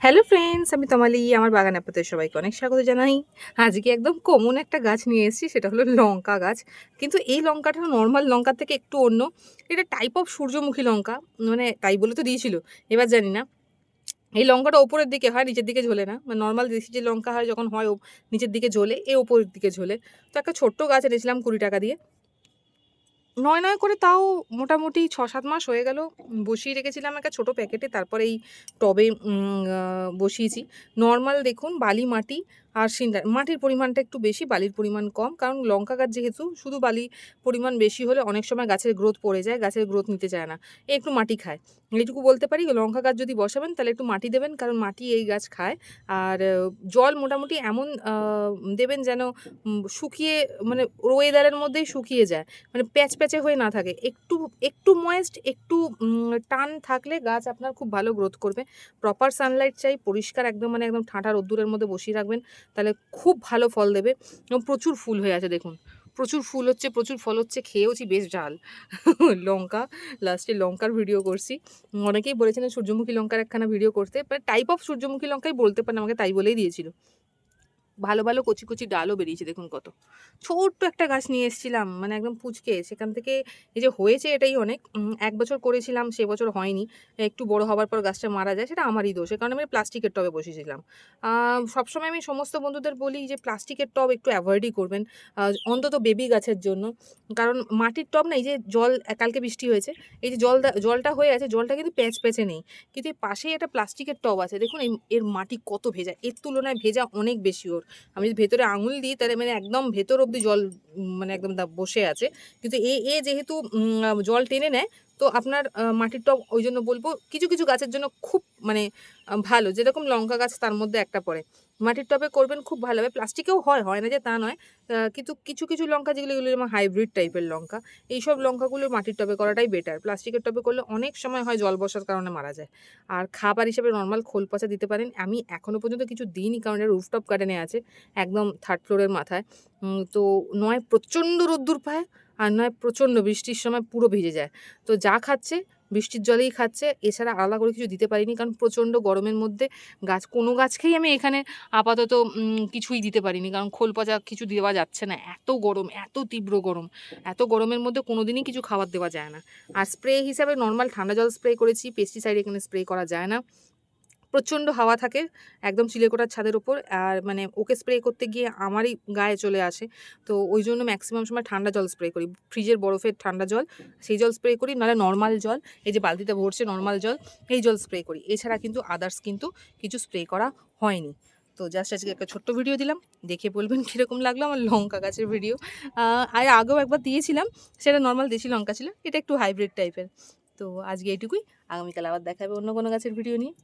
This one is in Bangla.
হ্যালো ফ্রেন্ডস আমি তমালি, আমার বাগান আপনাদের সবাইকে অনেক স্বাগত জানাই। আজকে একদম কমন একটা গাছ নিয়ে এসেছি, সেটা হলো লঙ্কা গাছ। কিন্তু এই লঙ্কাটা নর্মাল লঙ্কার থেকে একটু অন্য। এটা টাইপ অফ সূর্যমুখী লঙ্কা মানে তাই বলে তো দিয়েছিল, এবার জানি না। এই লঙ্কাটা ওপরের দিকে হয়, নিচের দিকে ঝোলে না। মানে নর্মাল দেশি যে লঙ্কা হয়, যখন হয় নিচের দিকে ঝোলে, এ ওপরের দিকে ঝোলে। তো একটা ছোট্ট গাছ এনেছিলাম কুড়ি টাকা দিয়ে। নয় নয় করে তাও মোটামুটি ছ সাত মাস হয়ে গেল। বসিয়ে রেখেছিলাম একটা ছোটো প্যাকেটে, তারপরে এই টবে বসিয়েছি। নর্মাল দেখুন, বালি, মাটি আর সিন্ডার মাটির পরিমাণটা একটু বেশি, বালির পরিমাণ কম, কারণ লঙ্কা গাছ যেহেতু, শুধু বালি পরিমাণ বেশি হলে অনেক সময় গাছের গ্রোথ পড়ে যায়, গাছের গ্রোথ নিতে চায় না। একটু মাটি খায়। এইটুকু বলতে পারি, লঙ্কা গাছ যদি বসাবেন, তাহলে একটু মাটি দেবেন, কারণ মাটি এই গাছ খায়। আর জল মোটামুটি এমন দেবেন যেন শুকিয়ে মানে ওয়েদারের মধ্যেই শুকিয়ে যায়। মানে প্যাচ প্যাচে হয়ে না থাকে। একটু একটু ময়েস্ট একটু টান থাকলে গাছ আপনার খুব ভালো গ্রোথ করবে। প্রপার সানলাইট চাই, পরিষ্কার একদম মানে একদম ঠাঁটা রোদ্দুরের মধ্যে বসিয়ে রাখবেন, তাহলে খুব ভালো ফল দেবে। এবং প্রচুর ফুল হয়ে আছে দেখুন। প্রচুর ফুল হচ্ছে, প্রচুর ফল হচ্ছে, খেয়েওছি বেশ ঝাল। লঙ্কা লাস্টে লঙ্কার ভিডিও করছি। অনেকেই বলেছেন সূর্যমুখী লঙ্কার একখানা ভিডিও করতে টাইপ অফ সূর্যমুখী লঙ্কাই বলতে পারেন, আমাকে তাই বলেই দিয়েছিল। ভালো ভালো কচি কচি ডালও বেরিয়েছে, দেখুন কত। ছোট্ট একটা গাছ নিয়ে এসেছিলাম মানে একদম পুচকে, সেখান থেকে এই যে হয়েছে এটাই অনেক। এক বছর করেছিলাম, সে বছর হয়নি। একটু বড় হওয়ার পর গাছটা মারা যায়, সেটা আমারই দোষ কারণ আমি প্লাস্টিকের টবে বসেছিলাম। সবসময় আমি সমস্ত বন্ধুদের বলি যে প্লাস্টিকের টব একটু অ্যাভয়েডই করবেন অন্তত বেবি গাছের জন্য। কারণ মাটির টব না, এই যে জল কালকে বৃষ্টি হয়েছে, এই যে জল জলটা হয়ে আছে, জলটা কিন্তু প্যাঁচ প্যাঁচে নেই। কিন্তু পাশেই একটা প্লাস্টিকের টব আছে, দেখুন এর মাটি কত ভেজা, এর তুলনায় ভেজা অনেক বেশি ওর। আমি যদি ভেতরে আঙুল দিই, তাহলে মানে একদম ভেতর অব্দি জল মানে একদম বসে আছে। কিন্তু এ এ যেহেতু জল টেনে নেয় তো আপনার মাটির টব ওই জন্য বলব, কিছু কিছু গাছের জন্য খুব মানে ভালো। যেরকম লঙ্কা গাছ তার মধ্যে একটা পড়ে। মাটির টবে করবেন খুব ভালো হবে। প্লাস্টিকেও হয় হয় না যে তা নয়। কিন্তু কিছু কিছু লঙ্কা, যেগুলো এগুলো যেমন হাইব্রিড টাইপের লঙ্কা, এইসব লঙ্কাগুলো মাটির টবে করাটাই বেটার প্লাস্টিকের টবে করলে অনেক সময় হয় জল বসার কারণে মারা যায়। আর খাবার হিসেবে নর্মাল খোল পচা দিতে পারেন। আমি এখনও পর্যন্ত কিছু দিইনি, কারণ এটা রুফটপ গার্ডেনে আছে, একদম থার্ড ফ্লোরের মাথায়। তো নয়, প্রচণ্ড রোদ্দুর পায়। আর নয়, প্রচণ্ড বৃষ্টির সময় পুরো ভিজে যায়। তো যা খাচ্ছে, বৃষ্টির জলেই খাচ্ছে, এছাড়া আলাদা করে কিছু দিতে পারিনি, কারণ প্রচণ্ড গরমের মধ্যে গাছ, কোনো গাছকেই আমি এখানে আপাতত কিছুই দিতে পারিনি, কারণ খোল পচা কিছু দেওয়া যাচ্ছে না। এত গরম, এত তীব্র গরম, এত গরমের মধ্যে কোনো দিনই কিছু খাবার দেওয়া যায় না। আর স্প্রে হিসাবে নর্মাল ঠান্ডা জল স্প্রে করেছি, পেস্টিসাইড এখানে স্প্রে করা যায় না। প্রচণ্ড হাওয়া থাকে একদম চিলেকোটার ছাদের ওপর আর মানে ওকে স্প্রে করতে গিয়ে আমারই গায়ে চলে আসে। তো ওই জন্য ম্যাক্সিমাম সময় ঠান্ডা জল স্প্রে করি। ফ্রিজের বরফের ঠান্ডা জল, সেই জল স্প্রে করি, নাহলে নর্মাল জল, এই যে বালতিতে ভরছে নর্মাল জল, এই জল স্প্রে করি। এছাড়া কিন্তু আদার্স কিন্তু কিছু স্প্রে করা হয়নি। তো জাস্ট আজকে একটা ছোট্ট ভিডিও দিলাম, দেখে বলবেন কীরকম লাগল আমার লঙ্কা গাছের ভিডিও আর আগেও একবার দিয়েছিলাম, সেটা নর্মাল দেশি লঙ্কা ছিল, এটা একটু হাইব্রিড টাইপের তো আজকে এইটুকুই আগামীকাল আবার দেখাবে অন্য কোনো গাছের ভিডিও নিয়ে।